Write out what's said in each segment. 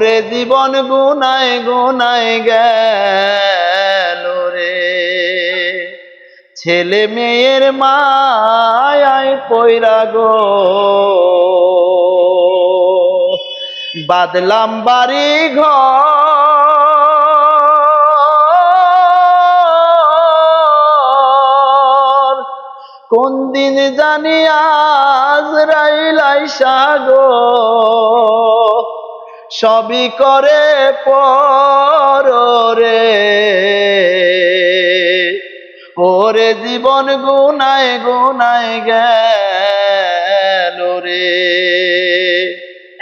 ওরে জীবন গুনায় গুনায় গেল রে। ছেলে মেয়ের মায়ায় পয়রা গো। বাদলাম বাড়ি ঘর। কোন দিন জানি আজ রাইলাই সাগো সবই করে পর ওরে জীবন গুনায় গুনায় গেল রে।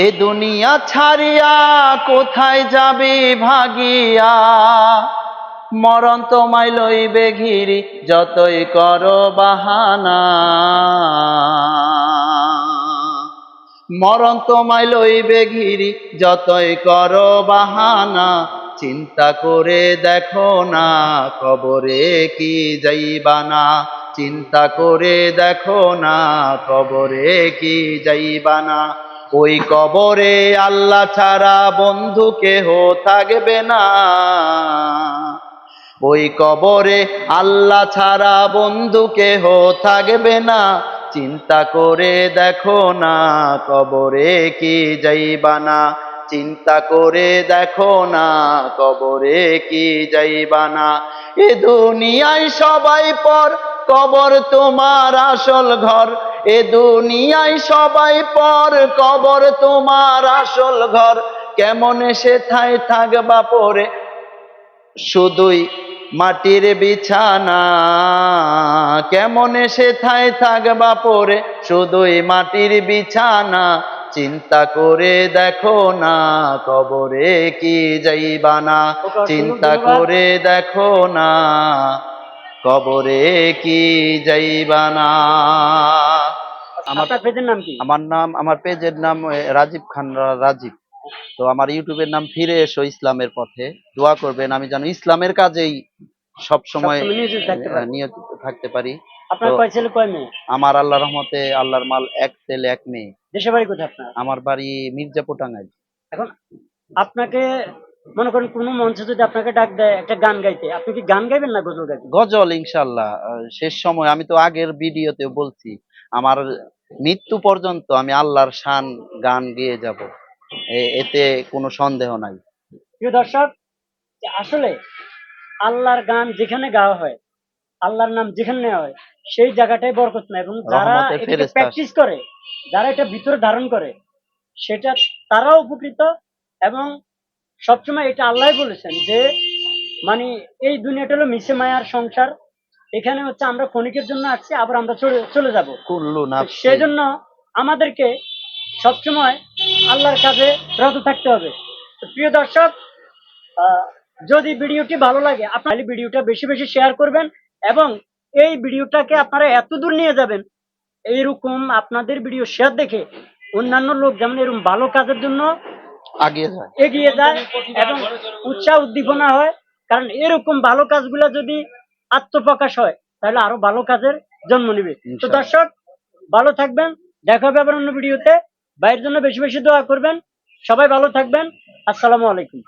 এ দুনিয়া ছাড়িয়া কোথায় যাবি ভাগিয়া? মরণ তোমায় লইবে ঘিরি, যতই করো বাহানা। মরণ তোমায় লইবে ঘিরি যতই কর বাহানা। চিন্তা করে দেখো না, কবরে কি যাইবা না চিন্তা করে দেখো না, কবরে কি যাইবা না ওই কবরে আল্লাহ ছাড়া বন্ধু কেহ থাকবে না। ওই কবরে আল্লাহ ছাড়া বন্ধু কেহ থাকবে না। চিন্তা করে দেখো না, কবরে কি যাইবানা চিন্তা করে দেখো না, কবরে কি যাইবানা এ দুনিয়ায় সবাই পর, কবর তোমার আসল ঘর। এ দুনিয়ায় সবাই পর, কবর তোমার আসল ঘর। কেমন সে থাই থাকবা পরে? শুধুই মাটির বিছানা কেমন সে থাই থাকবা পরে? শুধুই মাটির বিছানা চিন্তা করে দেখো না কবরে কি যাইবানা চিন্তা করে দেখো না কবরে কি যাইবানা আমার আপনার পেজের নাম কি? আমার নাম আমার পেজের নাম রাজীব খান রাজীব। তো আমার ইউটিউবের নাম ফিরে এসো ইসলামের পথে। দোয়া করবেন আমি যেন ইসলামের কাজেই সব সময় নিয়োজিত থাকতে পারি। নিয়োজিত থাকতে পারি। আপনার কয় ছেলে কয় মেয়ে? আমার আল্লাহ রহমতে আল্লাহর মাল এক ছেলে এক মেয়ে। দেশে বাড়ি কোথায় আপনার? আমার বাড়ি মির্জাপুর টাঙ্গাইল এখন আপনাকে মনে করেন কোনো মঞ্চে যদি আপনাকে ডাক দেয় একটা গান গাইতে আপনি কি গান গাইবেন না গজল গাইবেন? গজল ইনশাল্লাহ শেষ সময় আমি তো আগের ভিডিওতে বলছি আমার মৃত্যু পর্যন্ত আমি আল্লাহর শান গান গেয়ে যাব। এতে কোনো সন্দেহ নাই। প্রিয় দর্শক আসলে আল্লাহর গান যেখানে গাওয়া হয় আল্লাহর নাম যেখানে নেওয়া হয় সেই জায়গাটাই বরকত না এবং যারা প্র্যাকটিস করে যারা এটা ভিতরে ধারণ করে সেটা তারাও উপকৃত এবং সবসময় এটা আল্লাহ বলেছেন যে মানে এই দুনিয়াটা হলো মিশে মায়ার সংসার এখানে হচ্ছে আমরা ক্ষণিকের জন্য আছি আবার আমরা চলে চলে যাব। সেই জন্য আমাদেরকে সবসময় আল্লাহর কাজে রত থাকতে হবে। তো প্রিয় দর্শক যদি ভিডিওটি ভালো লাগে আপনার ভিডিওটা বেশি বেশি শেয়ার করবেন এবং এই ভিডিওটাকে আপনারা এত দূর নিয়ে যাবেন এইরকম আপনাদের ভিডিও শেয়ার দেখে অন্যান্য লোক যেমন এরকম ভালো কাজের জন্য এগিয়ে যায়। এবং উৎসাহ উদ্দীপনা হয় কারণ এরকম ভালো কাজগুলো যদি আত্মপ্রকাশ হয় তাহলে আরও ভালো কাজের জন্ম নিবে। তো দর্শক ভালো থাকবেন দেখা হবে আবার অন্য ভিডিওতে ভাইয়ের জন্য বেশি বেশি দোয়া করবেন। সবাই ভালো থাকবেন। আসসালামু আলাইকুম।